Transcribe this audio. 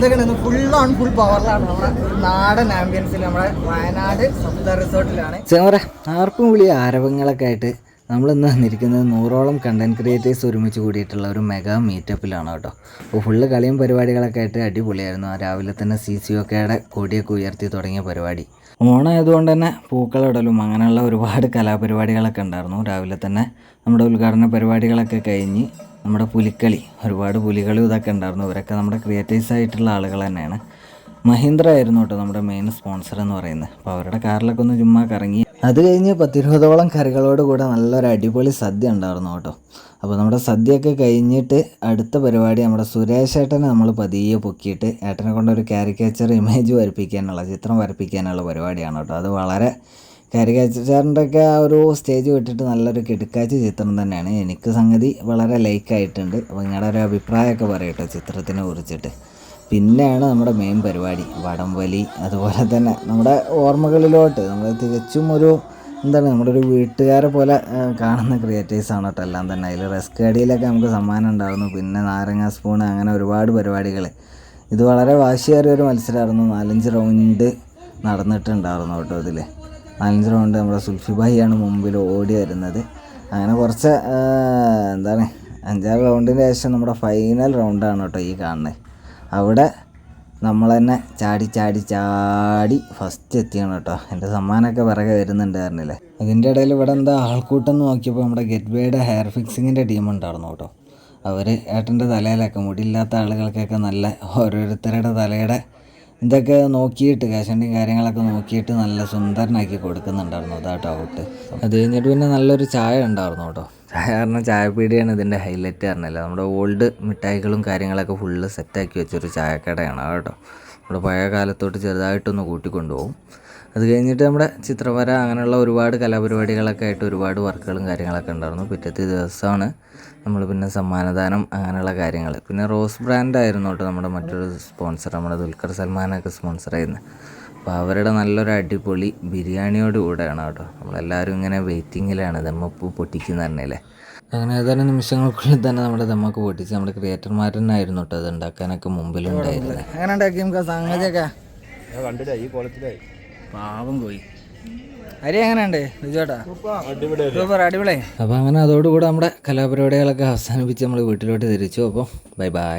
ഇതൊക്കെ full on full പവറിലാണ് നമ്മുടെ നാടൻ ആംബിയൻസിൽ നമ്മുടെ വയനാട് സപ്ത റിസോർട്ടിലാണ് ചെമറ ആർക്കും വിളി ആരവങ്ങളൊക്കെ ആയിട്ട് നമ്മളിന്ന് വന്നിരിക്കുന്നത് നൂറോളം കണ്ടന്റ് ക്രിയേറ്റേഴ്സ് ഒരുമിച്ച് കൂടിയിട്ടുള്ള ഒരു മെഗാ മീറ്റപ്പിലാണ് കേട്ടോ. അപ്പോൾ ഫുള്ള് കളിയും പരിപാടികളൊക്കെ ആയിട്ട് അടിപൊളിയായിരുന്നു. ആ രാവിലെ തന്നെ സി സി ഒക്കെയുടെ കൊടിയൊക്കെ ഉയർത്തി തുടങ്ങിയ പരിപാടി. ഓണമായതുകൊണ്ട് തന്നെ പൂക്കളിടലും അങ്ങനെയുള്ള ഒരുപാട് കലാപരിപാടികളൊക്കെ ഉണ്ടായിരുന്നു. രാവിലെ തന്നെ നമ്മുടെ ഉദ്ഘാടന പരിപാടികളൊക്കെ കഴിഞ്ഞ് നമ്മുടെ പുലിക്കളി ഒരുപാട് പുലികളി ഇതൊക്കെ ഉണ്ടായിരുന്നു. ഇവരൊക്കെ നമ്മുടെ ക്രിയേറ്റീവ്സ് ആയിട്ടുള്ള ആളുകൾ തന്നെയാണ്. മഹീന്ദ്ര ആയിരുന്നു കേട്ടോ നമ്മുടെ മെയിൻ സ്പോൺസർ എന്ന് പറയുന്നത്. അപ്പോൾ അവരുടെ കാറിലൊക്കെ ഒന്ന് ചുമ്മാ കറങ്ങി. അത് കഴിഞ്ഞ് പത്തിരുപതോളം കറികളോട് കൂടെ നല്ലൊരു അടിപൊളി സദ്യ ഉണ്ടായിരുന്നു കേട്ടോ. അപ്പോൾ നമ്മുടെ സദ്യയൊക്കെ കഴിഞ്ഞിട്ട് അടുത്ത പരിപാടി നമ്മുടെ സുരേഷ് ഏട്ടനെ നമ്മൾ പതിയെ പൊക്കിയിട്ട് ഏട്ടനെ കൊണ്ടൊരു ക്യാരിക്കേച്ചർ ഇമേജ് വരപ്പിക്കാനുള്ള ചിത്രം വരപ്പിക്കാനുള്ള പരിപാടിയാണ് കേട്ടോ. അത് വളരെ കാരിക്കേച്ചറിന്റെ ഒക്കെ ആ ഒരു സ്റ്റേജ് വിട്ടിട്ട് നല്ലൊരു കിടുക്കാച്ച ചിത്രം തന്നെയാണ്. എനിക്ക് സംഗതി വളരെ ലൈക്കായിട്ടുണ്ട് അപ്പോൾ നിങ്ങളുടെ ഒരു അഭിപ്രായമൊക്കെ പറയട്ടോ ചിത്രത്തിനെ കുറിച്ചിട്ട്. പിന്നെയാണ് നമ്മുടെ മെയിൻ പരിപാടി വടംവലി. അതുപോലെ തന്നെ നമ്മുടെ ഓർമ്മകളിലോട്ട് നമ്മൾ തികച്ചും ഒരു എന്താണ് നമ്മുടെ ഒരു വീട്ടുകാരെ പോലെ കാണുന്ന ക്രിയേറ്റേഴ്സാണ് കേട്ടോ എല്ലാം തന്നെ. അതിൽ റെസ്ക് അടിയിലൊക്കെ നമുക്ക് സമ്മാനം ഉണ്ടാകുന്നു പിന്നെ നാരങ്ങ സ്പൂൺ അങ്ങനെ ഒരുപാട് പരിപാടികൾ ഇത് വളരെ വാശിയേറിയ ഒരു മത്സരമായിരുന്നു നാലഞ്ച് റൗണ്ട് നടന്നിട്ടുണ്ടായിരുന്നു കേട്ടോ ഇതിൽ നാലഞ്ച് റൗണ്ട് നമ്മുടെ സുൽഫി ഭായിയാണ് മുമ്പിൽ ഓടി വരുന്നത്. അങ്ങനെ കുറച്ച് എന്താണ് അഞ്ചാറ് റൗണ്ടിന് ശേഷം നമ്മുടെ ഫൈനൽ റൗണ്ടാണ് കേട്ടോ ഈ കാണുന്നത്. അവിടെ നമ്മൾ തന്നെ ചാടി ചാടി ചാടി ഫസ്റ്റ് എത്തിയാണ് കേട്ടോ. എന്റെ സമ്മാനമൊക്കെ പിറകെ വരുന്നുണ്ടായിരുന്നില്ലേ ഇതിന്റെ ഇടയിൽ ഇവിടെ എന്താ ആൾക്കൂട്ടം നോക്കിയപ്പോൾ നമ്മുടെ ഗെറ്റ്വേയുടെ ഹെയർ ഫിക്സിങ്ങിന്റെ ടീം ഉണ്ടായിരുന്നു കേട്ടോ. അവർ ഏട്ടന്റെ തലയിലൊക്കെ മുടിയില്ലാത്ത ആളുകൾക്കൊക്കെ നല്ല ഓരോരുത്തരുടെ തലയുടെ ഇതൊക്കെ നോക്കിയിട്ട് കാശണ്ടിയും കാര്യങ്ങളൊക്കെ നോക്കിയിട്ട് നല്ല സുന്ദരനാക്കി കൊടുക്കുന്നുണ്ടായിരുന്നു അതാട്ടോ ഔട്ട് അത് കഴിഞ്ഞിട്ട് പിന്നെ നല്ലൊരു ചായ ഉണ്ടായിരുന്നു കേട്ടോ. ചായ കാരണം ചായപ്പീടിയാണ് ഇതിന്റെ ഹൈലൈറ്റ് പറഞ്ഞില്ല നമ്മുടെ ഓൾഡ് മിഠായികളും കാര്യങ്ങളൊക്കെ ഫുള്ള് സെറ്റാക്കി വെച്ചൊരു ചായക്കടയാണ് കേട്ടോ. നമ്മുടെ പഴയ കാലത്തോട്ട് ചെറുതായിട്ടൊന്ന് കൂട്ടിക്കൊണ്ടുപോകും. അത് കഴിഞ്ഞിട്ട് നമ്മുടെ ചിത്രവര അങ്ങനെയുള്ള ഒരുപാട് കലാപരിപാടികളൊക്കെ ആയിട്ട് ഒരുപാട് വർക്കുകളും കാര്യങ്ങളൊക്കെ ഉണ്ടായിരുന്നു. പിറ്റത്തെ ദിവസമാണ് നമ്മൾ പിന്നെ സമ്മാനദാനം അങ്ങനെയുള്ള കാര്യങ്ങൾ. പിന്നെ റോസ് ബ്രാൻഡ് ആയിരുന്നു കേട്ടോ നമ്മുടെ മറ്റൊരു സ്പോൺസർ നമ്മുടെ ദുൽഖർ സൽമാനൊക്കെ സ്പോൺസർ ചെയ്യുന്നത്. അപ്പോൾ അവരുടെ നല്ലൊരു അടിപൊളി ബിരിയാണിയോട് കൂടെയാണ് കേട്ടോ. നമ്മളെല്ലാവരും ഇങ്ങനെ വെയിറ്റിങ്ങിലാണ് ദമ്മപ്പ് പൊട്ടിക്കുന്ന തന്നെയല്ലേ. അങ്ങനെ ഏതാനും നിമിഷങ്ങൾക്കുള്ളിൽ തന്നെ നമ്മുടെ ദമ്മക്ക് പൊട്ടിച്ച് നമ്മുടെ ക്രിയേറ്റർമാർ തന്നെ ആയിരുന്നു കേട്ടോ അത് ഉണ്ടാക്കാനൊക്കെ മുമ്പിലുണ്ടായിരുന്നത്. അങ്ങനെ ഉണ്ടാക്കി നമുക്ക് സംഗതിയൊക്കെ. കണ്ടില്ല ഈ കുളത്തിലായി പാവം പോയി അരി എങ്ങനെയുണ്ട്? രുചോട്ടാ സൂപ്പർ. അടിപൊളി അപ്പോൾ അങ്ങനെ അതോടുകൂടി നമ്മുടെ കലാപരിപാടികളൊക്കെ അവസാനിപ്പിച്ച് നമ്മൾ വീട്ടിലോട്ട് തിരിച്ചു. അപ്പോൾ ബൈ ബൈ